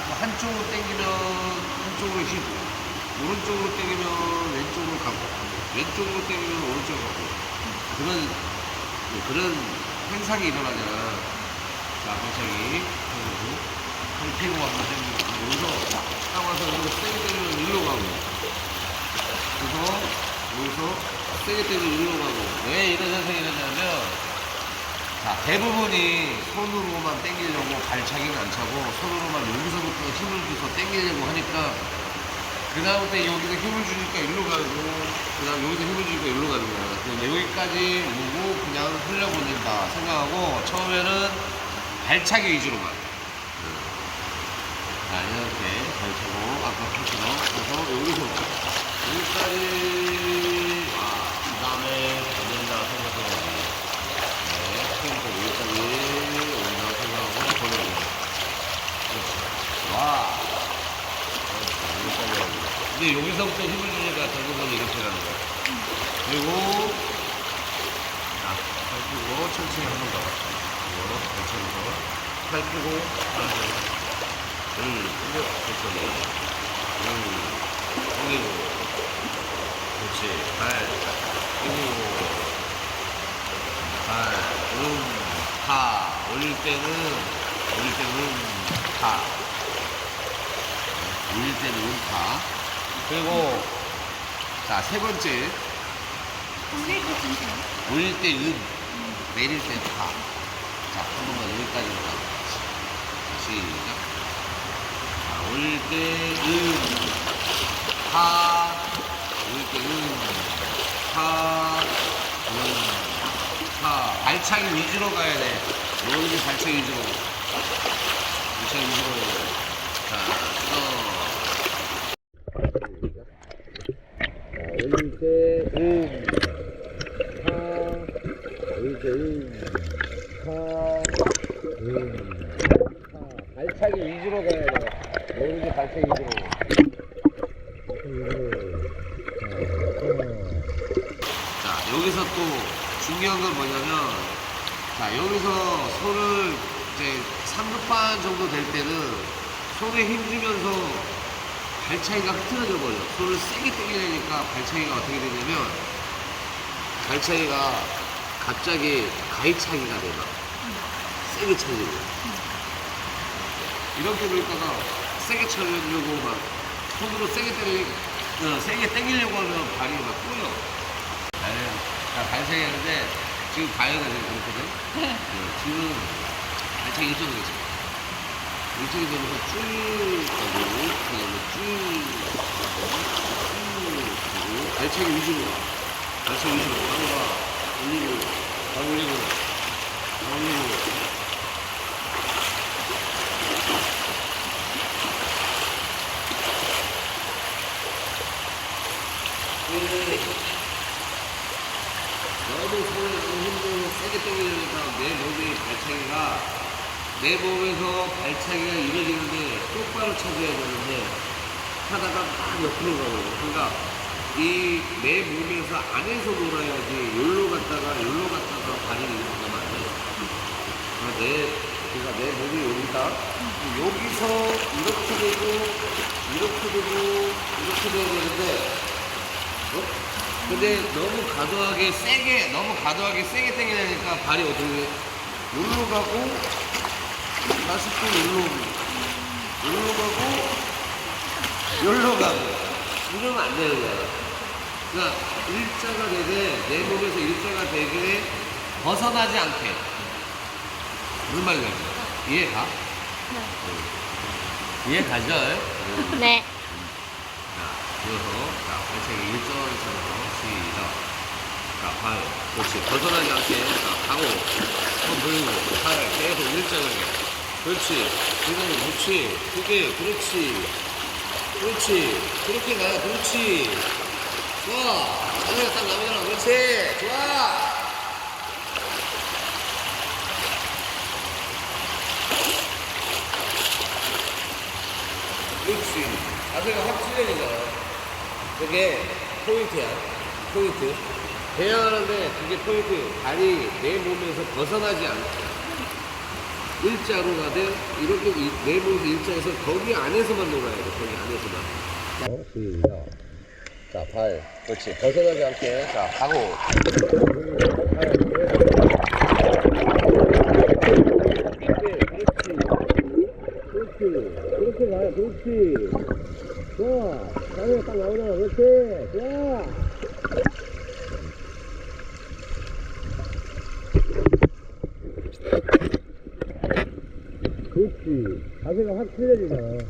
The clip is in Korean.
자꾸 한쪽으로 당기면 한쪽으로 휘고 오른쪽으로 당기면 왼쪽으로 가고 왼쪽으로 당기면 오른쪽으로 가고. 그런 네, 그런 현상이 일어나잖아. 자, 팔 펴고 한번 당기고 여기서 딱 와서 여기서 세게 때리면 일로 가고. 그래서 여기서 세게 때리면 일로 가고. 왜 이런 현상이 일어나냐면 자, 대부분이 손으로만 당기려고 발차기는 안 차고 손으로만 여기서부터 힘을 줘서 당기려고 하니까 그 다음부터 여기서 힘을 주니까 일로 가고 그 다음 여기서 힘을 주니까 일로 가는 거야. 그냥 여기까지 오고 그냥 흘려보낸다 생각하고 처음에는 발차기 위주로만. 자, 이렇게 발차고 아까 했처럼 그래서 여기서 여기까지 아, 그 다음에 보낸다 생각하고 네, 처음부터 여기까지 온다고 생각하고 보내고 그렇지. 와. 그렇지. 여기까지 근데 여기서부터 힘을 주니까 대부분 이렇게 가는 거야. 그리고 자, 팔 펴고 천천히 한 번 더. 이거 천천히 더. 팔 펴고 하나 더. 음, 근데 천천히. 음, 올리고. 그렇지. 발. 올리고. 발, 음, 파. 올릴 때는, 올릴 때는 파. 올릴 때는 음파. 그리고, 자, 세 번째. 올릴 때 진짜. 음, 내릴 때 파. 자, 한 번만 여기까지 가. 시작. 자, 올릴 때 음, 파. 올릴 때 음, 파, 음, 파. 발차기 위주로 가야 돼. 여기 발차기 위주로. 발차기 위주로. 자, 또. 올릴 때 음, 파. 올릴 때 음, 파, 음, 파. 발차기 위주로 가야 돼. 여기 발차기 위주로. 자, 여기서 또 중요한 건 뭐냐면, 자, 여기서 손을 이제 3급반 정도 될 때는 손에 힘주면서 발차기가 흐트러져 버려. 손을 세게 당기려니까 발차기가 어떻게 되냐면, 발차기가 갑자기 가위차기가 돼요. 세게 차지고. 이렇게 되다가 세게 차려주려고 막 손으로 세게 때리, 어, 세게 당기려고 하면 발이 막 꼬여. 발차기 하는데 지금 가위가 되고 그렇거든? 네. 어, 지금 발차기 일정이 되죠. 일정이 되면서 쭉 가고, 그 다음에 쭉 가고, 쭉 가고, 발차기 위주로 가. 발차기 위주로 가다가 올리고, 다 올리고, 다 올리고. 너무 손을 힘들고 세게 당기려니까 내 몸의 발차기가 내 몸에서 발차기가 이루어지는데 똑바로 쳐줘야 되는데 하다가 막 옆으로 가고 그러니까 이 내 몸에서 안에서 놀아야지 여기로 갔다가 여기로 갔다가 발이 이렇게 가면 안 돼. 그러니까 내, 그러니까 내 몸이 여기다 여기서 이렇게 되고 이렇게 되고 이렇게 돼야 되는데 어? 근데 너무 과도하게 세게 너무 과도하게 세게 당기려니까 발이 어떻게 돼? 여기로 가고 다시 또 여기로 오고 여기로 가고 여기로 가고 이러면 안 되는 거야 그러니까 일자가 되되 내 몸에서 일자가 되게 벗어나지 않게 무슨 알죠? 이해가? 이해가죠? 네. 네. 자, 이어서, 자, 발차기 일정처럼 시작. 자, 발, 그렇지. 벗어나지 않게, 자, 가고, 손 들고, 팔 계속 일정하게. 그렇지. 지금, 그렇지. 크게, 그렇지. 그렇지. 그렇게 가요, 그렇지. 좋아. 자세가 딱 나오잖아, 그렇지. 좋아. 그렇지. 자세가 확 틀려지잖아. 그게 포인트야. 포인트. 배양하는데 그게 포인트. 발이 내 몸에서 벗어나지 않게. 일자로 가되 이렇게 이- 내부에서 일자에서 거기 안에서만 놀아야 돼. 거기 안에서만. 어, 시작. 자, 발. 그렇지. 벗어나지 않게. 자, 가고. 그렇지. 가요. 그렇지. 좋아. 자리가 딱 나오잖아. 그렇지. 좋아. 그렇지. 자세가 확 틀려지잖아.